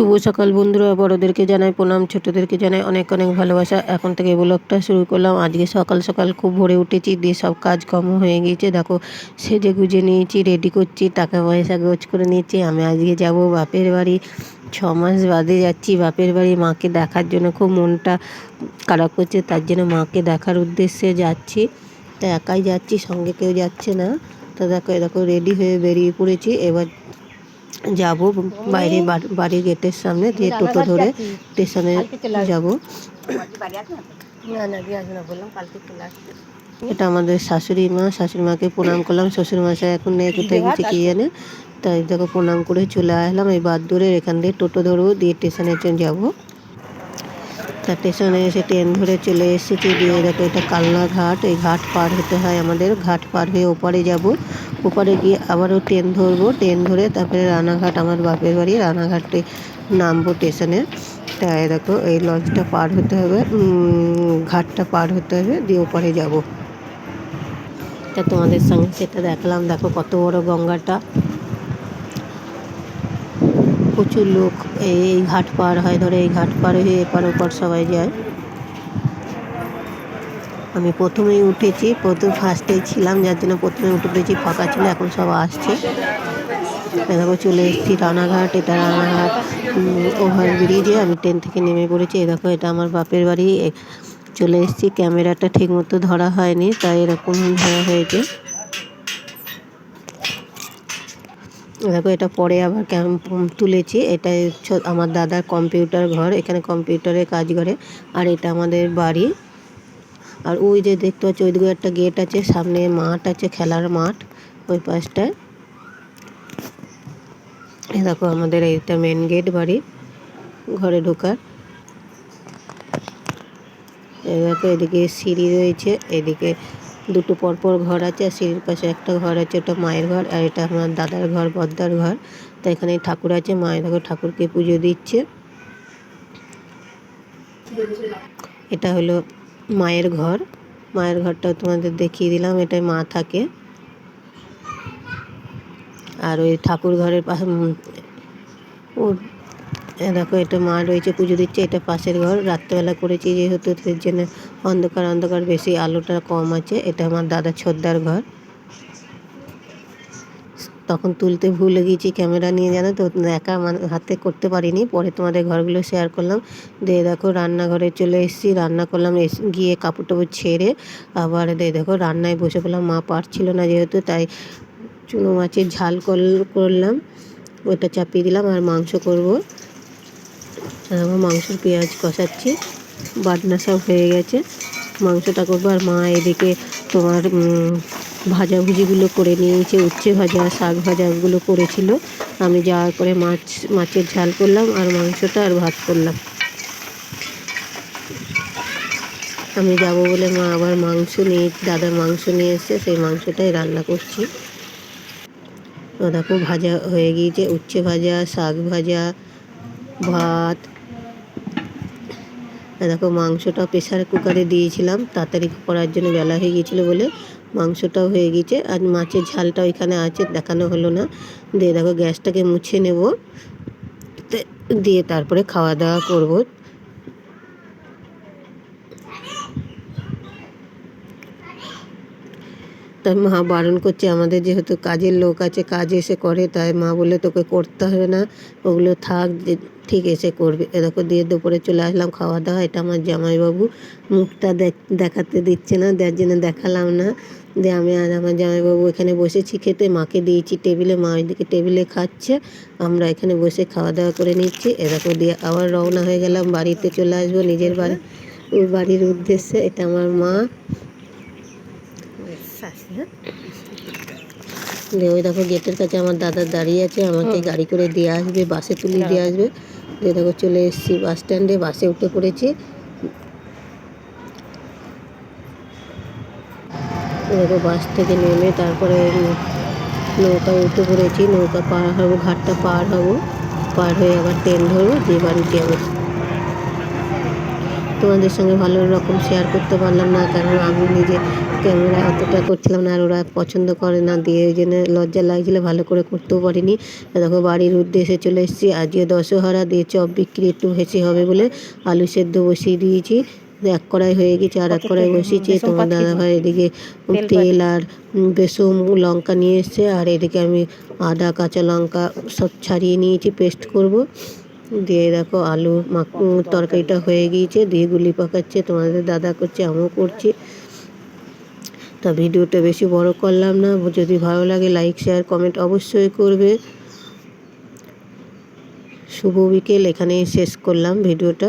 শুভ সকাল বন্ধুরা। বড়োদেরকে জানাই প্রণাম, ছোটোদেরকে জানাই অনেক অনেক ভালোবাসা। এখন থেকে ব্লগটা শুরু করলাম। আজকে সকাল সকাল খুব ভোরে উঠেছি, দিয়ে সব কাজকর্ম হয়ে গিয়েছে। দেখো, সেজে গুজে নিয়েছি রেডি করছি, টাকা পয়সা গোছ করে নিয়েছি। আমি আজকে যাব বাপের বাড়ি। ছ মাস বাদে যাচ্ছি বাপের বাড়ি। মাকে দেখার জন্য খুব মনটা খারাপ করছে, তার জন্য মাকে দেখার উদ্দেশ্যে যাচ্ছি। তা একাই যাচ্ছি, সঙ্গে কেউ যাচ্ছে না। তো দেখো দেখো রেডি হয়ে বেরিয়ে পড়েছি। এবার যাব বাইরে বাড়ির গেটের সামনে দিয়ে টোটো ধরে স্টেশনে যাব। এটা আমাদের শাশুড়ি মা শাশুড়ি মাকে প্রণাম করলাম। শ্বশুর মশাই এখন নেই কোথায় গেছে কি জানে? তাই দেখো প্রণাম করে চলে আসলাম। এই বাদ দূরে এখান দিয়ে টোটো ধরবো দিয়ে স্টেশনে যাব। তা স্টেশনে এসে ট্রেন ধরে চলে এসেছি। দিয়ে দেখো এটা কালনা ঘাট। এই ঘাট পার হতে হয় আমাদের। ঘাট পার হয়ে ওপারে যাব। ওপারে গিয়ে আবারও ট্রেন ধরবো। ট্রেন ধরে তারপরে রানাঘাট, আমার বাপের বাড়ি রানাঘাটে নামবো স্টেশনে। তাই দেখো, এই লঞ্চটা পার হতে হবে ঘাটটা পার হতে হবে, দিয়ে ওপারে যাব। তা তোমাদের সঙ্গে সেটা দেখলাম, দেখো কত বড় গঙ্গাটা। প্রচুর লোক এই ঘাট পার হয়, ধরে এই ঘাট পার হয়ে এপার ওপার সবাই যায়। আমি প্রথমেই উঠেছি, প্রথম ফার্স্টেই ছিলাম, যার জন্য প্রথমে উঠে পড়েছি, ফাঁকা ছিল, এখন সব আসছে। দেখো চলে এসেছি রানাঘাট, এটা রানাঘাট ওভার ব্রিজে, আমি ট্রেন থেকে নেমে পড়েছি। এই দেখো, এটা আমার বাপের বাড়ি। এ- চলে এসেছি, ক্যামেরাটা ঠিক মতো ধরা হয়নি, তাই এরকম ধরা হয়েছে। দেখো, এটা পরে আবার তুলেছি। এটা আমার দাদার কম্পিউটার ঘর, এখানে কম্পিউটারে কাজ করে, আর এটা আমাদের বাড়ি। আর ওই যে দেখতে পাচ্ছি ওইদিকে একটা গেট আছে, সামনে মাঠ আছে, খেলার মাঠ, ওই পাশটায়। দেখো আমাদের এইটা মেন গেট বাড়ি, ঘরে ঢোকার। দেখো, এদিকে সিঁড়ি রয়েছে, এদিকে দুটো পরপর ঘর আছে, আর সিঁড়ির পাশে একটা ঘর আছে, ওটা মায়ের ঘর, আর এটা আমার দাদার ঘর, বদ্দার ঘর। তো এখানে ঠাকুর আছে মায়ের দেখো ঠাকুরকে পুজো দিচ্ছে। এটা হলো মায়ের ঘর। মায়ের ঘরটা তোমাদের দেখিয়ে দিলাম, এটাই মা থাকে। আর ওই ঠাকুর ঘরের পাশে ও দেখো, এটা মা রয়েছে, পুজো দিচ্ছে, এটা পাশের ঘর। রাত্রেবেলা করেছি যেহেতু এর জন্য অন্ধকার অন্ধকার, বেশি আলোটা কম আছে। এটা আমার দাদা ছোদ্দার ঘর। তখন তুলতে ভুলে গিয়েছি ক্যামেরা নিয়ে, জানো তো? একা মানে হাতে করতে পারিনি। পরে তোমাদের ঘরগুলো শেয়ার করলাম। দিয়ে দেখো রান্নাঘরে চলে এসেছি। রান্না করলাম গিয়ে কাপড় টাপড় ছেড়ে আবার দিয়ে দেখো রান্নায় বসে পড়লাম। মা পারছিল না যেহেতু, তাই চুনো মাছের ঝাল করল- করলাম। ওটা চাপিয়ে দিলাম আর মাংস করব। আমার মাংসের পেঁয়াজ কষাচ্ছি। বাটনা সব হয়ে গেছে। মাংসটা করব আর মা এদিকে তোমার ভাজাভুজিগুলো করে নিয়েছে, উচ্ছে ভাজা, শাক ভাজাগুলো করেছিল। আমি যাওয়ার পরে মাছ, মাছের ঝাল করলাম আর মাংসটা আর ভাত করলাম। আমি যাব বলে মা আবার মাংস নিয়ে, দাদার মাংস নিয়ে এসছে, সেই মাংসটাই রান্না করছি। দেখো, ভাজা হয়ে গিয়েছে, উচ্ছে ভাজা, শাক ভাজা, ভাত। দেখো, মাংসটা প্রেশার কুকারে দিয়েছিলাম, তাড়াতাড়ি করার জন্য বেলা হয়ে গিয়েছিল বলে মাংসটাও হয়ে গেছে আর মাছের ঝালটা ওইখানে আছে, দেখানো হলো না। দিয়ে দেখো গ্যাসটাকে মুছে নেব। দিয়ে তারপরে খাওয়া দাওয়া করব। তাই মা বারণ করছে, আমাদের যেহেতু কাজের লোক আছে, কাজ এসে করে, তাই মা বলে তোকে করতে হবে না, ওগুলো থাক ঠিক এসে করবে। এ দেখো দিয়ে দুপুরে চলে আসলাম খাওয়া দাওয়া, এটা আমার জামাইবাবু মুখটা দেখ- দেখাতে দিচ্ছে না, যার জন্য দেখালাম না। দিয়ে আমি আর আমার জামাইবাবু এখানে বসেছি খেতে। মাকে দিয়েছি টেবিলে মা ওইদিকে টেবিলে খাচ্ছে। আমরা এখানে বসে খাওয়া দাওয়া করে নিচ্ছি। এরকম দিয়ে আবার রওনা হয়ে গেলাম বাড়িতে চলে আসব নিজের বাড়ি। বাড়ির উদ্দেশ্যে এটা আমার মা। দিয়ে ওই দেখো গেটের কাছে আমার দাদা দাঁড়িয়ে আছে আমাকে গাড়ি করে দিয়ে আসবে বাসে তুলে দিয়ে আসবে। দিয়ে দেখো চলে এসেছি বাস স্ট্যান্ডে বাসে উঠে পড়েছি। দেখো বাস থেকে নেমে তারপরে নৌকা উঠে পড়েছি। নৌকা পার হব, ঘাটটা পার হব। পার হয়ে আবার ট্রেন ধরবো, দিয়ে বাড়ি যাব। তোমাদের সঙ্গে ভালো রকম শেয়ার করতে পারলাম না, কারণ আমি নিজে ক্যামেরা অতটা করছিলাম না, আর ওরা পছন্দ করে না, দিয়ে ওই জন্য লজ্জা লাগছিল, ভালো করে করতেও পারিনি। দেখো, বাড়ির উদ্দেশ্যে চলে এসেছি। আজকে দশহরা, দিয়ে চপ বিক্রি একটু বেশি হবে বলে আলু সেদ্ধ বসিয়ে দিয়েছি। এক কড়াই হয়ে গেছে আর এক কড়াই বসিয়েছি তোমার দাদা ভাই এদিকে তেল আর বেসন লঙ্কা নিয়ে এসছে আর এদিকে আমি আদা কাঁচা লঙ্কা সব ছাড়িয়ে নিয়েছি পেস্ট করব। দিয়ে দেখো আলু তরকারিটা হয়ে গিয়েছে দিয়ে গুলি পাকাচ্ছে তোমাদের দাদা করছে আমিও করছি। তা ভিডিওটা বেশি বড় করলাম না যদি ভালো লাগে লাইক শেয়ার কমেন্ট অবশ্যই করবে। শুভ বিকেল এখানেই শেষ করলাম ভিডিওটা।